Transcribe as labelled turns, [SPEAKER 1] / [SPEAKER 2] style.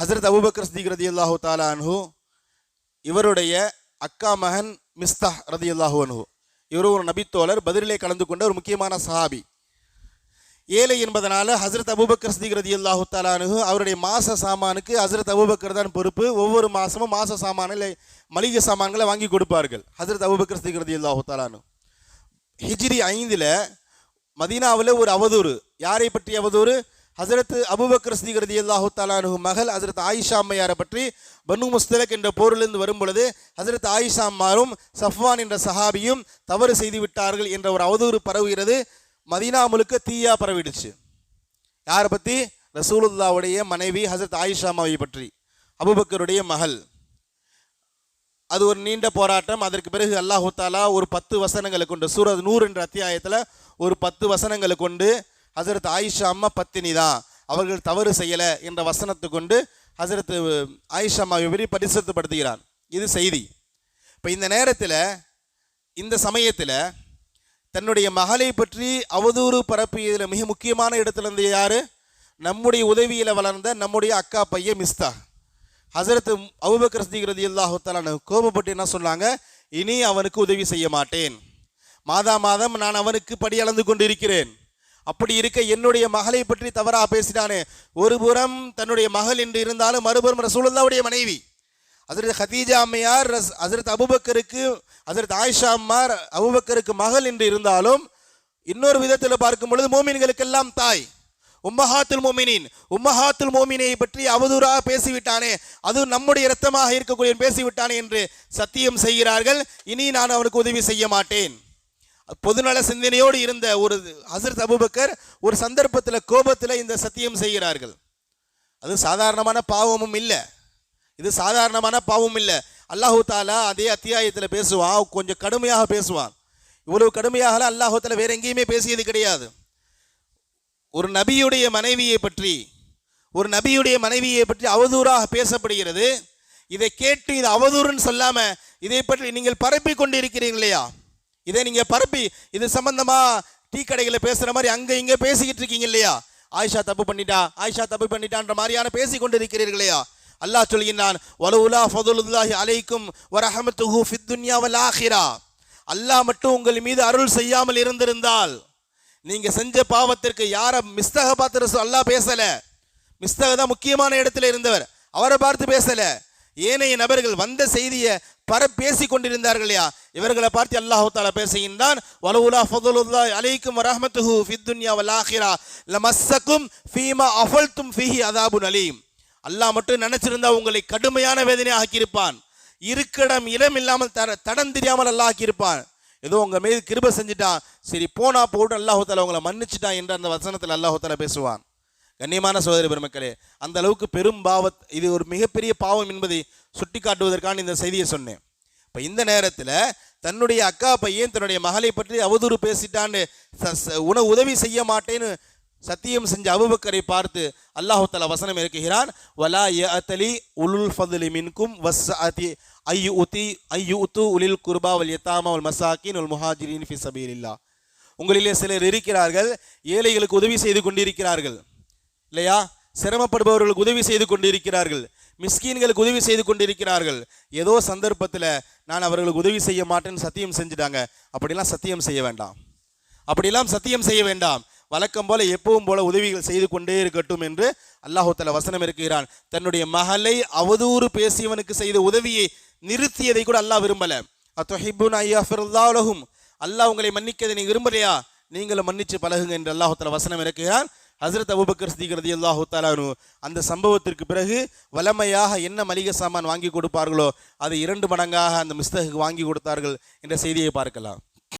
[SPEAKER 1] ஹசரத் அபுபக்கர் சதீக் ரதி அல்லாஹு அன்ஹு இவருடைய அக்கா மகன் மிஸ்தா ரதி அல்லாஹு அன்ஹு. இவர் ஒரு நபித்தோழர் பதிலே கலந்து கொண்ட ஒரு முக்கியமான சஹாபி. ஏழை என்பதனால ஹசரத் அபுபக்கர் சதீக் ரதி அல்லாஹு தாலா அவருடைய மாச சாமானுக்கு ஹசரத் அபுபக்கர் தான் பொறுப்பு. ஒவ்வொரு மாதமும் மாச சாமான மளிகை சாமான்களை வாங்கி கொடுப்பார்கள். ஹசரத் அபுபக்கர் சதீக் ரதி அல்லாஹு தாலா ஹிஜ்ரி ஐந்தில் மதீனாவில் ஒரு அவதூறு. யாரை பற்றி அவதூறு? ஹசரத் அபுபக்கர் சிதிகரதி அல்லாஹு தாலானு மகள் ஹசரத் ஆயிஷா அம்மையாரை பற்றி பனு முஸ்தலக் என்ற போரிலிருந்து வரும் பொழுது ஹசரத் ஆயிஷா அம்மாரும் சஃப்வான் என்ற சஹாபியும் தவறு செய்து விட்டார்கள் என்ற ஒரு அவதூறு பரவுகிறது. மதீனா முழுக்க தீயா பரவிடுச்சு. யாரை பற்றி ரசூலுல்லாவுடைய மனைவி ஹசரத் ஆயிஷா அம்மாவை பற்றி. அபுபக்கருடைய மகள். அது ஒரு நீண்ட போராட்டம். அதற்கு பிறகு அல்லாஹு தாலா ஒரு பத்து வசனங்களை கொண்டு சூரத் நூறு என்ற அத்தியாயத்தில் ஒரு பத்து வசனங்களை கொண்டு ஹசரத் ஆயிஷா அம்மா பத்தினி தான். அவர்கள் தவறு செய்யலை என்ற வசனத்தை கொண்டு ஹசரத் ஆயிஷா அம்மாவை பற்றி பரிசுத்தப்படுத்துகிறார் இது செய்தி. இப்போ இந்த நேரத்தில் இந்த சமயத்தில் தன்னுடைய மகளை பற்றி அவதூறு பரப்பியதில் மிக முக்கியமான இடத்துல இருந்து யார்? நம்முடைய உதவியில் வளர்ந்த நம்முடைய அக்கா பையன் மிஸ்தா. ஹசரத் அவுபக்கர் சித்திக் ரதி அல்லாஹு கோபப்பட்டு என்ன சொன்னாங்க? இனி அவனுக்கு உதவி செய்ய மாட்டேன். மாதா மாதம் நான் அவனுக்கு படி அளந்து கொண்டிருக்கிறேன். அப்படி இருக்க என்னுடைய மகளை பற்றி தவறாக பேசினானே. ஒரு புறம் தன்னுடைய மகள் என்று இருந்தாலும் மறுபுறம் ரசூலுல்லாவுடைய மனைவி. ஹசரத் ஹதீஜா அம்மையார் ரஸ் ஹசரத் அபுபக்கருக்கு ஹசரத் ஆயிஷா அம்மார் அபுபக்கருக்கு மகள் என்று இருந்தாலும் இன்னொரு விதத்தில் பார்க்கும் பொழுது மோமின்களுக்கெல்லாம் தாய். உம்மஹாத்துல் மோமினின் உம்மஹாத்துல் மோமினை பற்றி அவதூறாக பேசிவிட்டானே. அது நம்முடைய இரத்தமாக இருக்கக்கூடிய பேசிவிட்டானே என்று சத்தியம் செய்கிறார்கள். இனி நான் அவனுக்கு உதவி செய்ய மாட்டேன். பொதுநல சிந்தனையோடு இருந்த ஒரு ஹசரத் அபுபக்கர் ஒரு சந்தர்ப்பத்தில் கோபத்தில் இந்த சத்தியம் செய்கிறார்கள். அது சாதாரணமான பாவமும் இல்லை. இது சாதாரணமான பாவம் இல்லை. அல்லாஹூ தாலா அதே அத்தியாயத்தில் பேசுவான் கொஞ்சம் கடுமையாக பேசுவான். இவ்வளவு கடுமையாகலாம் அல்லாஹு தாலா வேற எங்கேயுமே பேசியது கிடையாது. ஒரு நபியுடைய மனைவியை பற்றி ஒரு நபியுடைய மனைவியை பற்றி அவதூறாக பேசப்படுகிறது. இதை கேட்டு இது அவதூறுன்னு சொல்லாமல் இதை பற்றி நீங்கள் பரப்பி கொண்டு இருக்கிறீங்க இல்லையா இதை நீங்கள் பரப்பி இது சம்பந்தமாக டீ கடைகளில் பேசுகிற மாதிரி அங்கே இங்கே பேசிக்கிட்டு இருக்கீங்க இல்லையா? ஆயிஷா தப்பு பண்ணிட்டா ஆயிஷா தப்பு பண்ணிட்டான்ற மாதிரியான பேசி கொண்டு அல்லாஹ் சொல்கின்றான் வலவுலா ஃபதுலுல்லாஹி அலைக்கும் வரஹமத்துஹு ஃபித் வல் ஆஹிரா அல்லாஹ் மட்டும் உங்கள் மீது அருள் செய்யாமல் இருந்திருந்தால் நீங்கள் செஞ்ச பாவத்திற்கு யாரை மிஸ்தக பார்த்து அல்லாஹ் பேசலை? மிஸ்தக தான் முக்கியமான இடத்துல இருந்தவர் அவரை பார்த்து பேசலை. ஏனைய நபர்கள் வந்த செய்தியை பர பேசி கொண்டிருந்தார்கள் இல்லையா? இவர்களை பார்த்து அல்லாஹ் தாலா பேசுகின்றான் வலவுலா ஃபதுலுல்லா அலைக்கும் வரஹமத்துஹு ஃபித் துன்யா லமஸ்ஸக்கும் ஃபீமா அஃபல்தும் ஃபீஹி அதாபுன் அலீம். அல்லாஹ் மட்டும் நினைச்சிருந்தா உங்களை கடுமையான வேதனை ஆக்கியிருப்பான். இருக்கிடம் இடம் இல்லாமல் தர தடம் தெரியாமல் அல்லாஹ் ஆக்கியிருப்பான். ஏதோ உங்கள் மீது கிருப செஞ்சுட்டான். சரி போனா போட்டு அல்லாஹு தாலா உங்களை மன்னிச்சுட்டான் என்று அந்த வசனத்தில் அல்லாஹு பேசுவான். கண்ணியமான சோதரி பெருமக்களே அந்த அளவுக்கு பெரும் பாவத் இது ஒரு மிகப்பெரிய பாவம் என்பதை சுட்டி காட்டுவதற்கான இந்த செய்தியை சொன்னேன். இப்போ இந்த நேரத்தில் தன்னுடைய அக்கா பையன் தன்னுடைய மகளை பற்றி அவதூறு பேசிட்டான்னு உன உதவி செய்ய மாட்டேன்னு சத்தியம் செஞ்ச அபுபக்கரை பார்த்து அல்லாஹு வசனம் இருக்குகிறான் வலா அத்தலி உலுல் ஃபதுலி மின்கும் வஸ்ஸஅதி ஐயு உத்தி ஐயு உத்து உலில் குர்பா வல் யத்தாமா வல் மசாக்கின் உல் முஹாஜிரின் ஃபி சபீலில்லா உங்களிலே சிலர் இருக்கிறார்கள் ஏழைகளுக்கு உதவி செய்து கொண்டிருக்கிறார்கள். இல்லையா? சிரமப்படுபவர்களுக்கு உதவி செய்து கொண்டிருக்கிறார்கள். மிஸ்கீன்களுக்கு உதவி செய்து கொண்டிருக்கிறார்கள். ஏதோ சந்தர்ப்பத்தில் நான் அவர்களுக்கு உதவி செய்ய மாட்டேன்னு சத்தியம் செஞ்சுட்டாங்க. அப்படிலாம் சத்தியம் செய்ய வேண்டாம். அப்படிலாம் சத்தியம் செய்ய வேண்டாம். வழக்கம் போல எப்பவும் போல உதவிகள் செய்து கொண்டே இருக்கட்டும் என்று அல்லாஹு வசனம் இருக்கிறான். தன்னுடைய மகளை அவதூறு பேசியவனுக்கு செய்த உதவியை நிறுத்தியதை கூட அல்லாஹ் விரும்பல. அத்தொஹிபுன் ஐயாஃபிருல்லாஹும் அல்லாஹ் உங்களை மன்னிக்கதை நீங்க விரும்பலையா? நீங்களும் மன்னிச்சு பழகுங்க என்று அல்லாஹு வசனம் இருக்கிறான் ஹசரத் அபுபக்கர் சித்திக் ரலியல்லாஹு தஆலானு அந்த சம்பவத்திற்கு பிறகு வலமையாக என்ன மளிகை சாமான் வாங்கி கொடுப்பார்களோ அதை இரண்டு மடங்காக அந்த மிஸ்தகுக்கு வாங்கி கொடுத்தார்கள் என்ற செய்தியை பார்க்கலாம்.